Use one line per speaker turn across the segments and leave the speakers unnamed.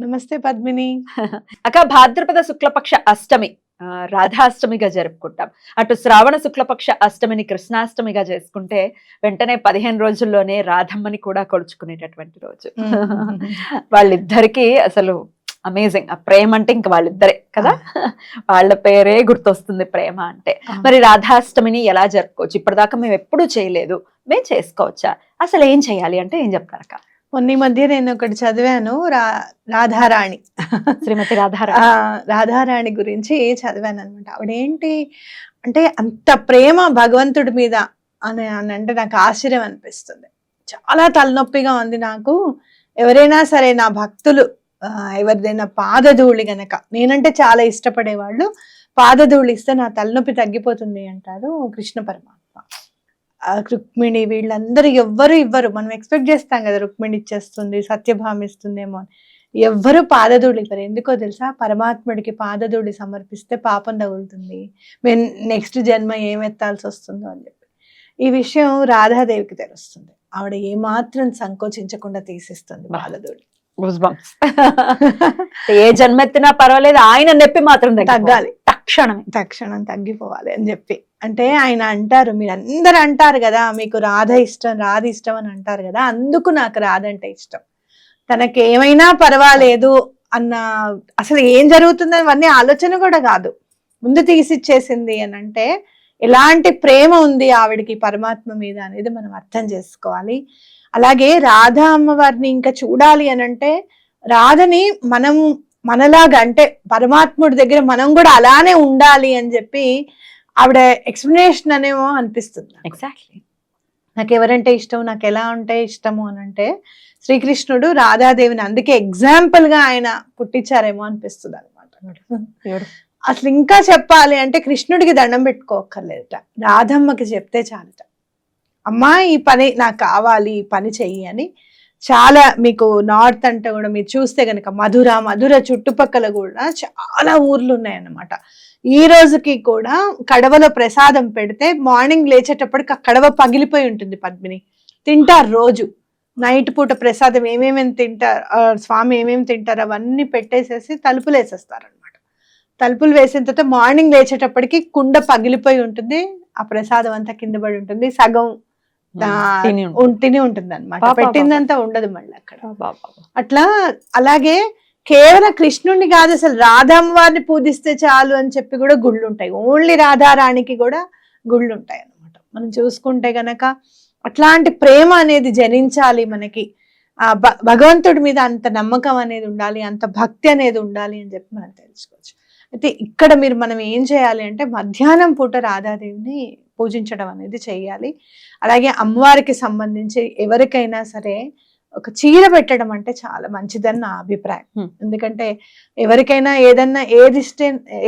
నమస్తే పద్మిని.
అక్క భాద్రపద శుక్లపక్ష అష్టమి. రాధాష్టమిగా జరుపుకుంటాం. అటు శ్రావణ శుక్లపక్ష అష్టమిని కృష్ణాష్టమిగా చేసుకుంటే వెంటనే పదిహేను రోజుల్లోనే రాధమ్మని కూడా కొలుచుకునేటటువంటి రోజు. వాళ్ళిద్దరికి అసలు అమేజింగ్. ఆ ప్రేమ అంటే ఇంక వాళ్ళిద్దరే కదా? వాళ్ళ పేరే గుర్తొస్తుంది ప్రేమ అంటే. మరి రాధాష్టమిని ఎలా జరుపుకోవచ్చు? ఇప్పటిదాకా మేము ఎప్పుడూ చేయలేదు. మేము చేసుకోవచ్చా? అసలు ఏం చేయాలి అంటే ఏం చెప్తారక్క?
మొన్న ఈ మధ్య నేను ఒకటి చదివాను రా రాధారాణి.
శ్రీమతి రాధారా
ఆ, రాధారాణి గురించి చదివాను అనమాట ఆవిడేంటి అంటే అంత ప్రేమ భగవంతుడి మీద అని అని అంటే నాకు ఆశ్చర్యం అనిపిస్తుంది. చాలా తలనొప్పిగా ఉంది నాకు. ఎవరైనా సరే నా భక్తులు ఎవరిదైనా పాదధూళి గనక నేనంటే చాలా ఇష్టపడేవాళ్ళు పాదధూళి ఇస్తే నా తలనొప్పి తగ్గిపోతుంది అంటారు కృష్ణ పరమాత్మ. రుక్మిణి వీళ్ళందరూ ఎవ్వరు ఇవ్వరు. మనం ఎక్స్పెక్ట్ చేస్తాం కదా రుక్మిణి ఇచ్చేస్తుంది సత్యభామ ఇస్తుందేమో అని. ఎవ్వరు పాదధూళి ఇవ్వరు. ఎందుకో తెలుసా? పరమాత్ముడికి పాదధూళి సమర్పిస్తే పాపం తగులుతుంది. మేము నెక్స్ట్ జన్మ ఏం ఎత్తాల్సి వస్తుందో అని చెప్పి. ఈ విషయం రాధాదేవికి తెలుస్తుంది. ఆవిడ ఏమాత్రం సంకోచించకుండా తీసిస్తుంది. పాదధూళి.
ఏ జన్మెత్తినా పర్వాలేదు. ఆయన నొప్పి మాత్రం తగ్గాలి
తగ్గాలి.
తక్షణమే.
తక్షణం తగ్గిపోవాలి అని చెప్పి. అంటే ఆయన అంటారు మీరు అందరు అంటారు కదా మీకు రాధ ఇష్టం రాధ ఇష్టం అని అంటారు కదా అందుకు నాకు రాధ అంటే ఇష్టం. తనకి ఏమైనా పర్వాలేదు అన్న అసలు ఏం జరుగుతుంది అవన్నీ ఆలోచన కూడా కాదు. ముందు తీసిచ్చేసింది అని అంటే ఎలాంటి ప్రేమ ఉంది ఆవిడకి పరమాత్మ మీద అనేది మనం అర్థం చేసుకోవాలి. అలాగే రాధా అమ్మవారిని ఇంకా చూడాలి అని అంటే రాధని మనం మనలాగా అంటే పరమాత్ముడి దగ్గర మనం కూడా అలానే ఉండాలి అని చెప్పి ఆవిడ ఎక్స్ప్లెనేషన్ అనేమో అనిపిస్తుంది.
ఎగ్జాక్ట్లీ
నాకు ఎవరంటే ఇష్టం? నాకు ఎలా ఉంటే ఇష్టము అని అంటే శ్రీకృష్ణుడు రాధాదేవిని అందుకే ఎగ్జాంపుల్గా ఆయన పుట్టించారేమో అనిపిస్తుంది అనమాట అసలు ఇంకా చెప్పాలి అంటే కృష్ణుడికి దండం పెట్టుకోక్కర్లేదట. రాధమ్మకి చెప్తే చాలట. అమ్మా ఈ పని నాకు కావాలి ఈ పని చెయ్యి అని చాలా మీకు నార్త్ అంటే కూడా మీరు చూస్తే గనక మధుర మధుర చుట్టుపక్కల కూడా చాలా ఊర్లు ఉన్నాయన్నమాట. ఈ రోజుకి కూడా కడవలో ప్రసాదం పెడితే మార్నింగ్ లేచేటప్పటికి ఆ కడవ పగిలిపోయి ఉంటుంది పద్మిని. తింటారు రోజు. నైట్ పూట ప్రసాదం ఏమేమి తింటారు స్వామి ఏమేమి తింటారు అవన్నీ పెట్టేసేసి తలుపులు వేసేస్తారు అనమాట తలుపులు వేసిన తర్వాత మార్నింగ్ లేచేటప్పటికి కుండ పగిలిపోయి ఉంటుంది. ఆ ప్రసాదం అంతా కింద పడి ఉంటుంది. సగం
తిని ఉంటుంది.
అనమాట. పెట్టిందంతా ఉండదు మళ్ళీ అక్కడ. అట్లా అలాగే కేవలం కృష్ణుడిని కాదు అసలు రాధామ్మవారిని పూజిస్తే చాలు అని చెప్పి కూడా గుళ్ళు ఉంటాయి ఓన్లీ రాధారాణికి కూడా గుళ్ళు ఉంటాయి అన్నమాట. మనం చూసుకుంటే గనక అట్లాంటి ప్రేమ అనేది జనించాలి మనకి. ఆ భ- భగవంతుడి మీద అంత నమ్మకం అనేది ఉండాలి అంత భక్తి అనేది ఉండాలి అని చెప్పి మనం తెలుసుకోవచ్చు. అయితే ఇక్కడ మీరు మనం ఏం చేయాలి అంటే మధ్యాహ్నం పూట రాధాదేవిని పూజించడం అనేది చేయాలి. అలాగే అమ్మవారికి సంబంధించి ఎవరికైనా సరే ఒక చీర పెట్టడం అంటే చాలా మంచిదని నా అభిప్రాయం. ఎందుకంటే ఎవరికైనా ఏదన్నా ఏది ఇస్తే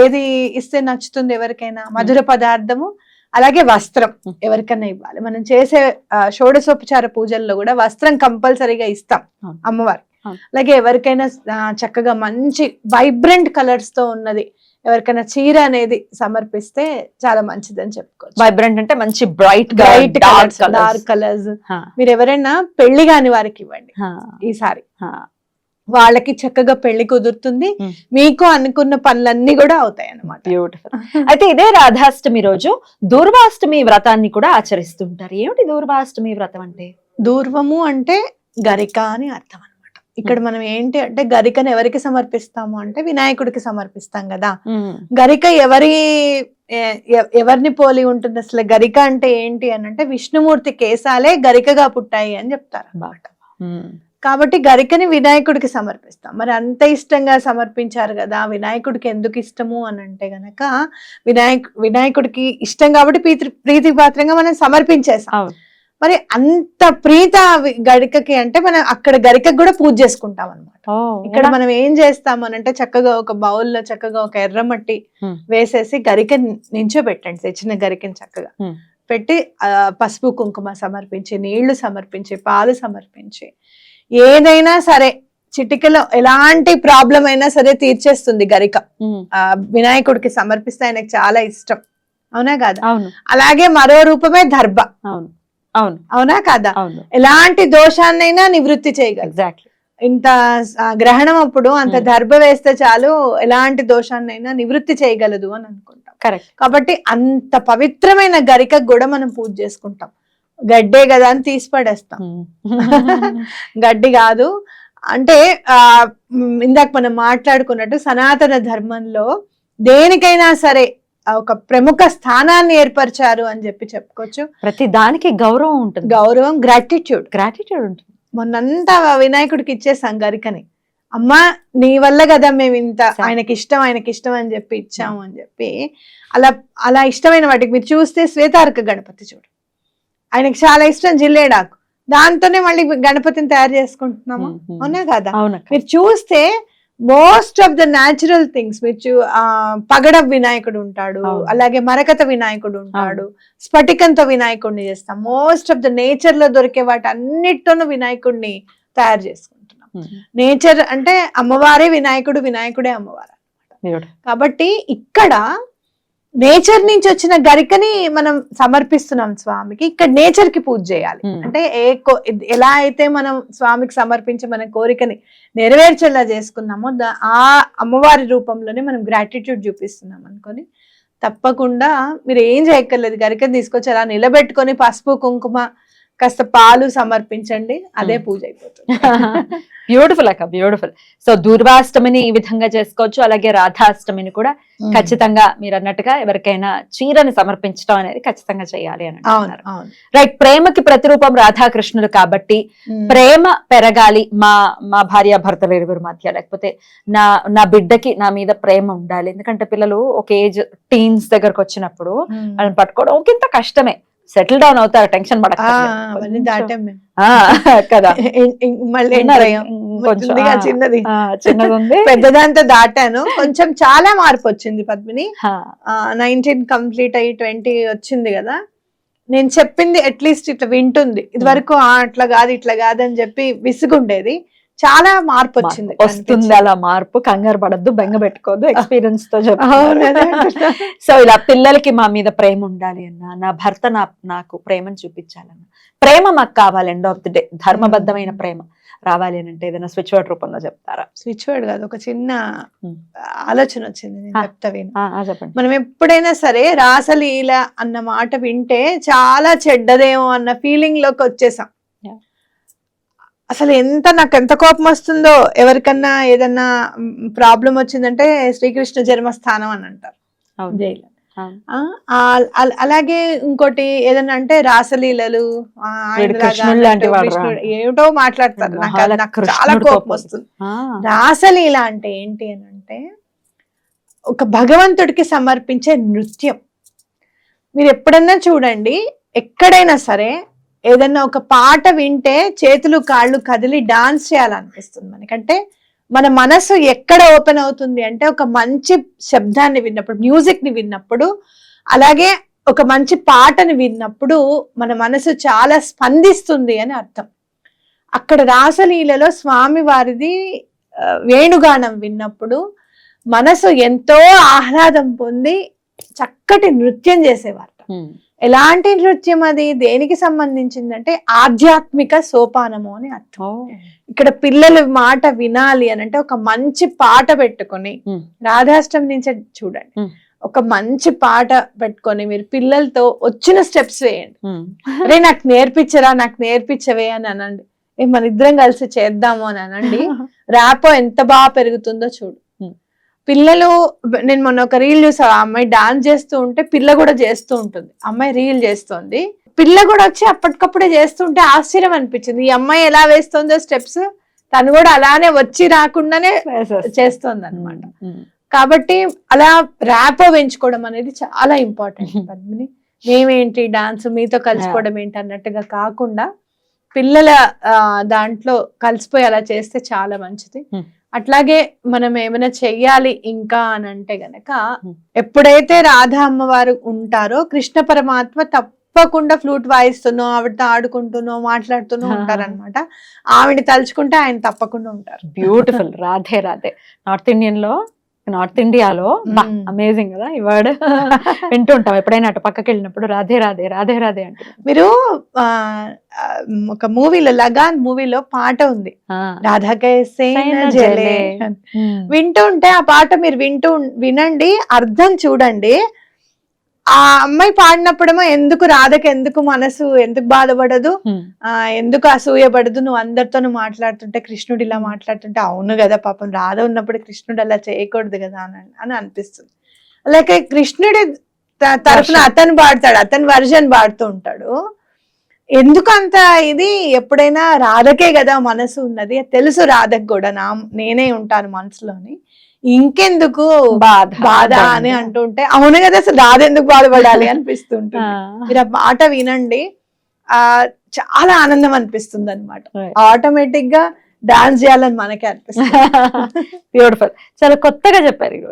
ఏది ఇస్తే నచ్చుతుంది ఎవరికైనా. మధుర పదార్థము అలాగే వస్త్రం
Hmm.
ఎవరికైనా ఇవ్వాలి. మనం చేసే షోడశోపచార పూజల్లో కూడా వస్త్రం కంపల్సరీగా ఇస్తాం
అవును.
అలాగే ఎవరికైనా చక్కగా మంచి వైబ్రెంట్ కలర్స్తో ఉన్నది. ఎవరికైనా చీర అనేది సమర్పిస్తే చాలా మంచిదని చెప్పుకోవచ్చు.
వైబ్రెంట్ అంటే మంచి bright
bright colours dark colours మీరు ఎవరైనా పెళ్ళి కాని వారికి ఇవ్వండి ఈసారి వాళ్ళకి చక్కగా పెళ్ళి కుదురుతుంది. మీకు అనుకున్న పనులన్నీ కూడా అవుతాయి అన్నమాట
బ్యూటిఫుల్ అయితే ఇదే రాధాష్టమి రోజు దూర్వాష్టమి వ్రతాన్ని కూడా ఆచరిస్తుంటారు. ఏమిటి దూర్వాష్టమి వ్రతం అంటే?
దూర్వము అంటే గరిక అని అర్థం ఇక్కడ మనం ఏంటి అంటే గరికను ఎవరికి సమర్పిస్తాము అంటే వినాయకుడికి సమర్పిస్తాం కదా. గరిక ఎవరి ఎవరిని పోలి ఉంటుంది అసలు? గరిక అంటే ఏంటి అని అంటే విష్ణుమూర్తి కేశాలే గరికగా పుట్టాయి అని చెప్తారు అన్నమాట కాబట్టి గరికని వినాయకుడికి సమర్పిస్తాం. మరి అంత ఇష్టంగా సమర్పించారు కదా వినాయకుడికి ఎందుకు ఇష్టము అని అంటే గనక వినాయక్ వినాయకుడికి ఇష్టం కాబట్టి ప్రీతి ప్రీతి పాత్రంగా మనం సమర్పించేసాం
అవును.
మరి అంత ప్రీత గరికకి అంటే మనం అక్కడ గరికకి కూడా పూజ చేసుకుంటాం అనమాట ఇక్కడ మనం ఏం చేస్తాం అని అంటే చక్కగా ఒక బౌల్లో చక్కగా ఒక ఎర్రమట్టి. వేసేసి గరిక నించోబెట్టండి తెచ్చిన గరికని చక్కగా. పెట్టి పసుపు కుంకుమ సమర్పించి నీళ్ళు సమర్పించి పాలు సమర్పించి ఏదైనా సరే చిటికలో ఎలాంటి ప్రాబ్లం అయినా సరే తీర్చేస్తుంది గరిక. ఆ వినాయకుడికి సమర్పిస్తే ఆయనకు చాలా ఇష్టం. అవునా కాదా? అలాగే మరో రూపమే దర్భ.
అవును. అవును.
అవునా కాదా?
అవును.
ఎలాంటి దోషాన్నైనా నివృత్తి చేయగలదు
ఎగ్జాక్ట్లీ
ఇంత గ్రహణం అప్పుడు అంత
Hmm.
దర్భ వేస్తే చాలు ఎలాంటి దోషాన్నైనా నివృత్తి చేయగలదు అని అనుకుంటాం.
కరెక్ట్
కాబట్టి అంత పవిత్రమైన గరికకు కూడా మనం పూజ చేసుకుంటాం. గడ్డే కదా అని తీసి పడేస్తాం. గడ్డి కాదు. అంటే ఆ ఇందాక మనం మాట్లాడుకున్నట్టు సనాతన ధర్మంలో దేనికైనా సరే ఒక ప్రముఖ స్థానాన్ని ఏర్పరిచారు అని చెప్పి చెప్పుకోవచ్చు.
ప్రతి దానికి గౌరవం ఉంటుంది.
గౌరవం గ్రాటిట్యూడ్
గ్రాటిట్యూడ్ ఉంటుంది.
మొన్నంతా వినాయకుడికి ఇచ్చేసాం గరికని అమ్మా నీ వల్ల కదా మేము ఇంత. ఆయనకి ఇష్టం ఆయనకి ఇష్టం అని చెప్పి ఇచ్చాము అని చెప్పి అలా అలా ఇష్టమైన వాటికి మీరు చూస్తే శ్వేతార్క గణపతి చూడు. ఆయనకి చాలా ఇష్టం జిల్లేడాకు. దాంతోనే మళ్ళీ గణపతిని తయారు చేసుకుంటున్నాము. అవునా కదా? మీరు చూస్తే most of the natural things మీరు పగడ వినాయకుడు ఉంటాడు. అలాగే మరకత వినాయకుడు ఉంటాడు స్ఫటికంతో వినాయకుడిని చేస్తాం. మోస్ట్ ఆఫ్ ద నేచర్లో దొరికే వాటి అన్నిటితోనూ వినాయకుడిని తయారు చేసుకుంటున్నాం. నేచర్ అంటే అమ్మవారే వినాయకుడు వినాయకుడే అమ్మవారు. కాబట్టి ఇక్కడ నేచర్ నుంచి వచ్చిన గరికని మనం సమర్పిస్తున్నాం స్వామికి. ఇక్కడ నేచర్కి పూజ చేయాలి.
Hmm.
అంటే ఏ ఎలా అయితే మనం స్వామికి సమర్పించి మన కోరికని నెరవేర్చేలా చేసుకున్నామో దా- ఆ అమ్మవారి రూపంలోనే మనం గ్రాటిట్యూడ్ చూపిస్తున్నాం అనుకొని. తప్పకుండా మీరు ఏం చేయక్కర్లేదు. గరికని తీసుకొచ్చి అలా నిలబెట్టుకొని పసుపు కుంకుమ కాస్త పాలు సమర్పించండి అదే. పూజ అయిపోతుంది.
బ్యూటిఫుల్ అక్క బ్యూటిఫుల్ సో దూర్వాష్టమిని ఈ విధంగా చేసుకోవచ్చు అలాగే రాధాష్టమిని కూడా ఖచ్చితంగా మీరు అన్నట్టుగా ఎవరికైనా చీరని సమర్పించడం అనేది ఖచ్చితంగా చేయాలి అని అంటున్నారు. రైట్ ప్రేమకి ప్రతిరూపం రాధాకృష్ణులు కాబట్టి. ప్రేమ పెరగాలి మా మా భార్య భర్తలు ఇరువురి మధ్య లేకపోతే నా నా బిడ్డకి నా మీద ప్రేమ ఉండాలి. ఎందుకంటే పిల్లలు ఒక ఏజ్ టీన్స్ దగ్గరకు వచ్చినప్పుడు. వాళ్ళని పట్టుకోవడం ఒకంత కష్టమే. సెటిల్ డౌన్ అవుతారు టెన్షన్ పడక కదా.
మళ్ళీ చిన్నది.
చిన్నది ఉంది
పెద్దదాంతో దాటాను. కొంచెం చాలా మార్పు వచ్చింది పద్మిని. నైన్టీన్ కంప్లీట్ అయ్యి ట్వంటీ వచ్చింది కదా. నేను చెప్పింది అట్లీస్ట్ ఇట్లా వింటుంది. ఇది వరకు అట్లా కాదు ఇట్లా కాదు అని చెప్పి విసుగుండేది. చాలా మార్పు వచ్చింది
వస్తుంది అలా మార్పు కంగారు పడద్దు బెంగ పెట్టుకోవద్దు ఎక్స్పీరియన్స్తో
అంటున్నా.
సో ఇలా పిల్లలకి మా మీద ప్రేమ ఉండాలి అన్న నా భర్త నా నాకు ప్రేమను చూపించాలన్న. ప్రేమ మాకు కావాలి ఎండ్ ఆఫ్ ది డే ధర్మబద్ధమైన ప్రేమ రావాలి అని అంటే ఏదైనా స్విచ్ వర్డ్ రూపంలో చెప్తారా?
స్విచ్ వర్డ్ కాదు ఒక చిన్న. ఆలోచన వచ్చింది నేను. చెప్తా
చెప్పండి.
మనం ఎప్పుడైనా సరే రాసలీల అన్న మాట వింటే చాలా చెడ్డదేమో అన్న ఫీలింగ్లోకి వచ్చేసాం. అసలు ఎంత నాకు ఎంత కోపం వస్తుందో ఎవరికన్నా ఏదన్నా ప్రాబ్లం వచ్చిందంటే శ్రీకృష్ణ జన్మస్థానం అని అంటారు. జైలు. అలాగే ఇంకోటి ఏదన్నా అంటే రాసలీలలు ఏమిటో మాట్లాడతారు. నాకు చాలా కోపం. వస్తుంది. రాసలీల అంటే ఏంటి అని అంటే ఒక భగవంతుడికి సమర్పించే నృత్యం. మీరు ఎప్పుడన్నా చూడండి ఎక్కడైనా సరే ఏదన్నా ఒక పాట వింటే చేతులు కాళ్ళు కదిలి డాన్స్ చేయాలనిపిస్తుంది మనకంటే మన మనసు ఎక్కడ ఓపెన్ అవుతుంది అంటే ఒక మంచి శబ్దాన్ని విన్నప్పుడు మ్యూజిక్ని విన్నప్పుడు అలాగే ఒక మంచి పాటని విన్నప్పుడు మన మనసు చాలా స్పందిస్తుంది అని అర్థం. అక్కడ రాసలీలలో స్వామి వారిది వేణుగానం విన్నప్పుడు మనసు ఎంతో ఆహ్లాదం పొంది చక్కటి నృత్యం చేసేవారు ఎలాంటి నృత్యం అది? దేనికి సంబంధించిందంటే ఆధ్యాత్మిక సోపానము అని అర్థం. ఇక్కడ పిల్లల మాట వినాలి అని అంటే ఒక మంచి పాట పెట్టుకొని రాధాష్టమి నుంచి చూడండి. ఒక మంచి పాట పెట్టుకొని మీరు పిల్లలతో వచ్చిన స్టెప్స్ వేయండి. అరే నాకు నేర్పించరా నాకు నేర్పించవే అని అనండి. ఏ మన ఇద్దరం కలిసి చేద్దాము అని అనండి. ర్యాపో ఎంత బాగా పెరుగుతుందో చూడు. పిల్లలు నేను మొన్న ఒక రీల్ చూసా ఆ అమ్మాయి డాన్స్ చేస్తూ ఉంటే పిల్ల కూడా చేస్తూ ఉంటుంది. అమ్మాయి రీల్ చేస్తోంది. పిల్ల కూడా వచ్చి అప్పటికప్పుడే చేస్తుంటే ఆశ్చర్యం అనిపించింది. ఈ అమ్మాయి ఎలా వేస్తుందో స్టెప్స్ తను కూడా అలానే వచ్చి రాకుండానే. చేస్తోంది అనమాట. కాబట్టి అలా ర్యాపో పెంచుకోవడం అనేది చాలా ఇంపార్టెంట్. పద్మిని మేమేంటి డాన్స్ మీతో కలిసిపోవడం ఏంటి అన్నట్టుగా కాకుండా పిల్లల దాంట్లో కలిసిపోయి అలా చేస్తే చాలా మంచిది. అట్లాగే మనం ఏమైనా చెయ్యాలి ఇంకా అని అంటే గనక. ఎప్పుడైతే రాధా అమ్మవారు ఉంటారో కృష్ణ పరమాత్మ తప్పకుండా ఫ్లూట్ వాయిస్తున్నో ఆవిడతో ఆడుకుంటున్నో మాట్లాడుతూనో. ఉంటారన్నమాట ఆవిడ తలుచుకుంటే ఆయన తప్పకుండా ఉంటారు
బ్యూటిఫుల్ రాధే రాధే నార్త్ ఇండియన్లో నార్త్ ఇండియాలో. అమేజింగ్ కదా ఈ వర్డ్. వింటూ ఉంటాం ఎప్పుడైనా అటు పక్కకి వెళ్ళినప్పుడు రాధే రాధే రాధే రాధే అంటున్నాం
మీరు ఒక మూవీలో లగాన్ మూవీలో పాట ఉంది. రాధాకే. వింటూ ఉంటే ఆ పాట మీరు వింటూ వినండి అర్థం చూడండి. ఆ అమ్మాయి పాడినప్పుడేమో ఎందుకు రాధకి ఎందుకు మనసు ఎందుకు బాధపడదు. ఆ ఎందుకు అసూయపడదు? నువ్వు అందరితోనూ మాట్లాడుతుంటే కృష్ణుడు ఇలా మాట్లాడుతుంటే అవును కదా పాపం రాధ ఉన్నప్పుడు కృష్ణుడు అలా చేయకూడదు కదా అని అని అనిపిస్తుంది. అలాగే కృష్ణుడి త- తరపున
Version.
అతను పాడతాడు అతని వర్జన్ పాడుతూ ఉంటాడు. ఎందుకు అంత ఇది? ఎప్పుడైనా రాధకే కదా మనసు ఉన్నది. తెలుసు రాధకు కూడా నా నేనే ఉంటాను మనసులోని. ఇంకెందుకు
బాధ
బాధ అని అంటుంటే అవును కదా అసలు రాధ ఎందుకు బాధపడాలి అనిపిస్తుంటుంది. మీరు ఆ పాట వినండి. ఆ చాలా ఆనందం అనిపిస్తుంది అనమాట. ఆటోమేటిక్గా డాన్స్ చేయాలని మనకే అనిపిస్తుంది.
బ్యూటిఫుల్ చాలా కొత్తగా చెప్పారు ఈరోజు